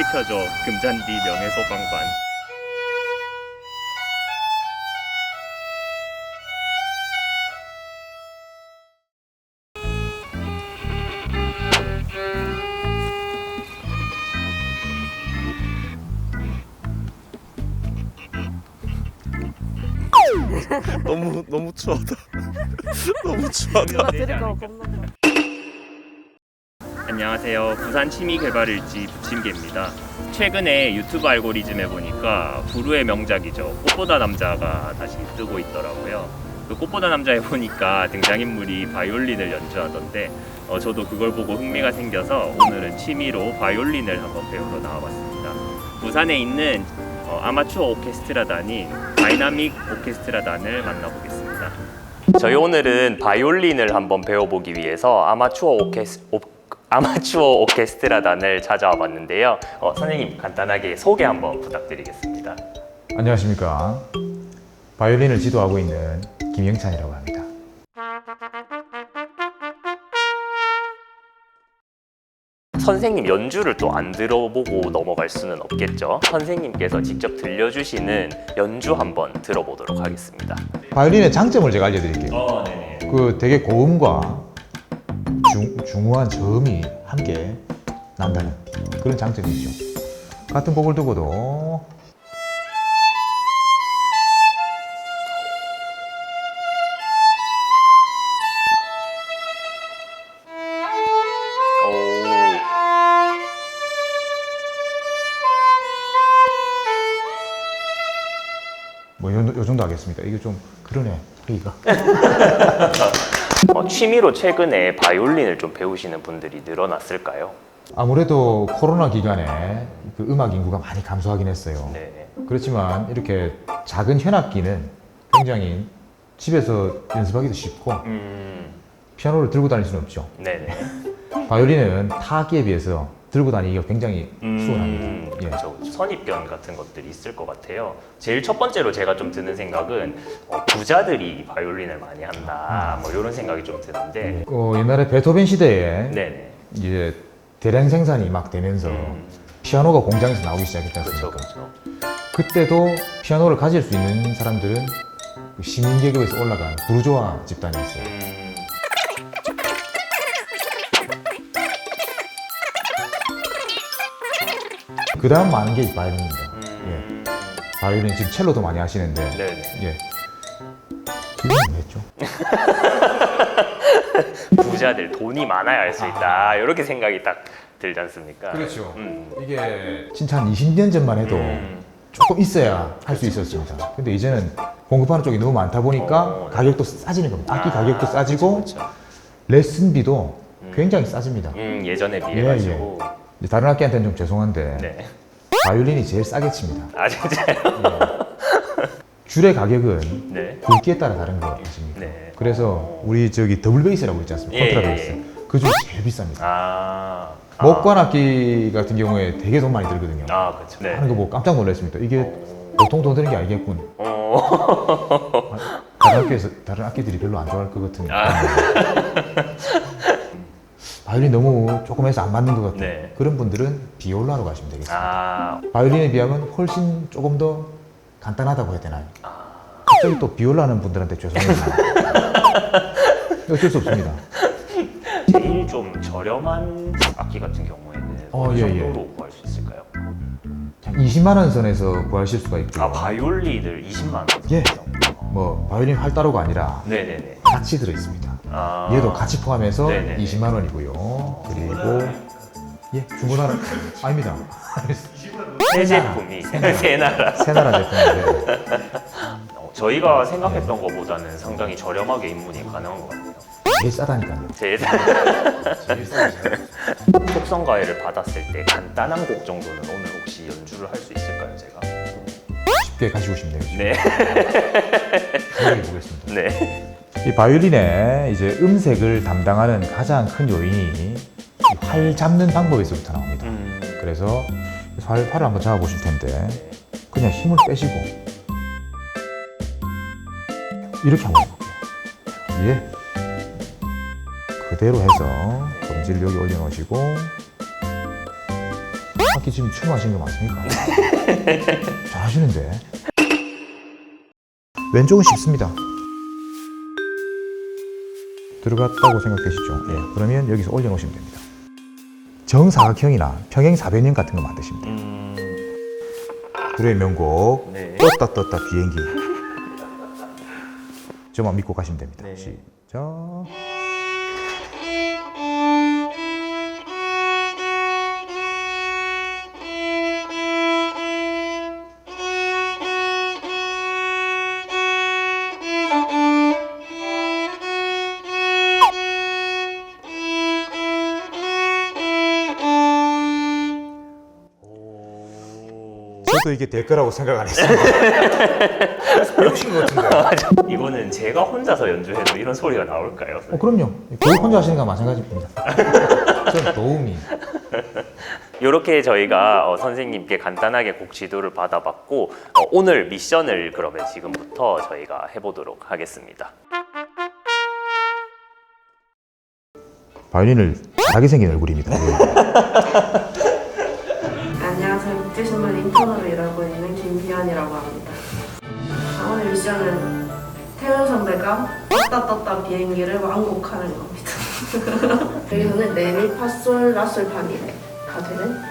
시켜줘 금잔디 명예소방관 너무 너무 추하다. 너무 추하다. 누가 겁나. 안녕하세요. 부산 취미개발일지 부침개입니다. 최근에 유튜브 알고리즘에 보니까 부르의 명작이죠. 꽃보다 남자가 다시 뜨고 있더라고요. 그 꽃보다 남자에 보니까 등장인물이 바이올린을 연주하던데 어, 저도 그걸 보고 흥미가 생겨서 오늘은 취미로 바이올린을 한번 배우러 나와봤습니다. 부산에 있는 어, 아마추어 오케스트라단인 다이나믹 오케스트라단을 만나보겠습니다. 저희 오늘은 바이올린을 한번 배워보기 위해서 아마추어 오케스 오, 아마추어 오케스트라단을 찾아와 봤는데요. 어, 선생님 간단하게 소개 한번 부탁드리겠습니다. 안녕하십니까. 바이올린을 지도하고 있는 김영찬이라고 합니다. 선생님 연주를 또 안 들어보고 넘어갈 수는 없겠죠. 선생님께서 직접 들려주시는 연주 한번 들어보도록 하겠습니다. 바이올린의 장점을 제가 알려드릴게요. 어, 네네. 그 되게 고음과 중, 중후한 저음이 함께 난다는 그런 장점이 있죠. 같은 곡을 두고도 오. 뭐 요, 요 정도 하겠습니다. 이게 좀 그러네 회의가. 어, 취미로 최근에 바이올린을 좀 배우시는 분들이 늘어났을까요? 아무래도 코로나 기간에 그 음악 인구가 많이 감소하긴 했어요. 네. 그렇지만 이렇게 작은 현악기는 굉장히 집에서 연습하기도 쉽고 음, 피아노를 들고 다닐 수는 없죠. 네네. 바이올린은 타악기에 비해서 들고 다니기가 굉장히 수월합니다. 음, 예. 그렇죠. 선입견 같은 것들이 있을 것 같아요. 제일 첫 번째로 제가 좀 드는 생각은 어, 부자들이 바이올린을 많이 한다, 뭐 이런 생각이 좀 드는데, 어, 옛날에 베토벤 시대에 네네. 이제 대량 생산이 막 되면서 음, 피아노가 공장에서 나오기 시작했지 그렇죠, 않습니까? 그렇죠. 그때도 피아노를 가질 수 있는 사람들은 그 시민 계급에서 올라간 부르조아 집단이었어요. 음, 그 다음 많은 게 바이올린입니다. 음, 바이올린 지금 첼로도 많이 하시는데 네네. 예. 지금 뭐 했죠? 부자들 돈이 많아야 할 수 있다, 이렇게 생각이 딱 들지 않습니까? 그렇죠. 음. 이게 진짜 한 20년 전만 해도 음, 조금 있어야 할 수 있었습니다. 근데 이제는 공급하는 쪽이 너무 많다 보니까 어, 네. 가격도 싸지는 겁니다. 악기 아, 가격도 싸지고 그렇죠, 그렇죠. 레슨비도 굉장히 싸집니다. 음, 예전에 예, 비해가지고. 이제 다른 악기한테는 좀 죄송한데 네. 바이올린이 제일 싸게 칩니다. 아, 진짜요? 줄의 가격은 네. 굵기에 따라 다른 거 아십니까? 네. 그래서 우리 저기 더블 베이스라고 있지 않습니까? 예, 컨트라 베이스. 예, 예. 그중 제일 비쌉니다. 아. 아. 목관 악기 같은 경우에 되게 돈 많이 들거든요. 아, 그렇죠. 네. 하는 거 보고 깜짝 놀랐습니다. 이게 보통 돈 드는 게 아니겠군. 어. 다른 학교에서 다른 악기들이 별로 안 좋아할 것 같은. 아. 바이올린 너무 조금 해서 안 맞는 것 같아요. 네. 그런 분들은 비올라로 가시면 되겠습니다. 아. 바이올린에 비하면 훨씬 조금 더 간단하다고 해야 되나요? 아. 갑자기 또 비올라 하는 분들한테 죄송해요. 어쩔 수 없습니다. 제일 좀 저렴한 악기 같은 경우에는 어, 어느 예, 정도로 구할 수 있을까요? 한 20만 원 선에서 구하실 수가 있고요. 아, 바이올린을 20만 원. 예. 뭐 바이올린 활따로가 아니라 네네네. 같이 들어 있습니다. 아. 얘도 같이 포함해서 네네네. 20만 원이고요. 그리고 예 중고나라 아닙니다. 새 제품이 새 나라. 새나라 제품인데 어, 저희가 생각했던 것보다는 상당히 저렴하게 입문이 가능한 것 같아요. 제일 싸다니까요. 제. 속성 과외를 받았을 때 간단한 곡 정도는 오늘 혹시 연주를 할 수 있을까요, 제가? 쉽게 가시고 싶네요. 지금. 네. 보겠습니다. 네. 이 바이올린의 이제 음색을 담당하는 가장 큰 요인이 이활 잡는 방법에서부터 나옵니다. 음. 그래서 활, 팔을 한번 잡아보실 텐데 그냥 힘을 빼시고 이렇게 한번 해볼게요. 예. 그대로 해서 검지를 여기 올려놓으시고 악기 지금 하시는 거 맞습니까? 잘하시는데. 왼쪽은 쉽습니다. 들어갔다고 생각되시죠? 예. 그러면 여기서 올려놓으시면 됩니다. 정사각형이나 평행사변형 같은 거 만드십니다. 음, 불의 명곡 네. 떴다 떴다 비행기 저만 믿고 가시면 됩니다. 네. 시작. 저도 이게 될 거라고 생각 안. 그래서 배우신 것 같은데. 이거는 제가 혼자서 연주해도 이런 소리가 나올까요? 어, 그럼요. 교육 혼자 하시는 거 마찬가지입니다. 저는 도움이. 이렇게 저희가 어, 선생님께 간단하게 곡 지도를 받아봤고 어, 오늘 미션을 그러면 지금부터 저희가 해보도록 하겠습니다. 바이올린을 잘하게 생긴 얼굴입니다. 일하고 있는 김희연이라고 합니다. 자, 오늘 미션은 태연 선배가 떴다 떴다 비행기를 완곡하는 겁니다. 여기서는 레미 파솔 라솔 파미가 되는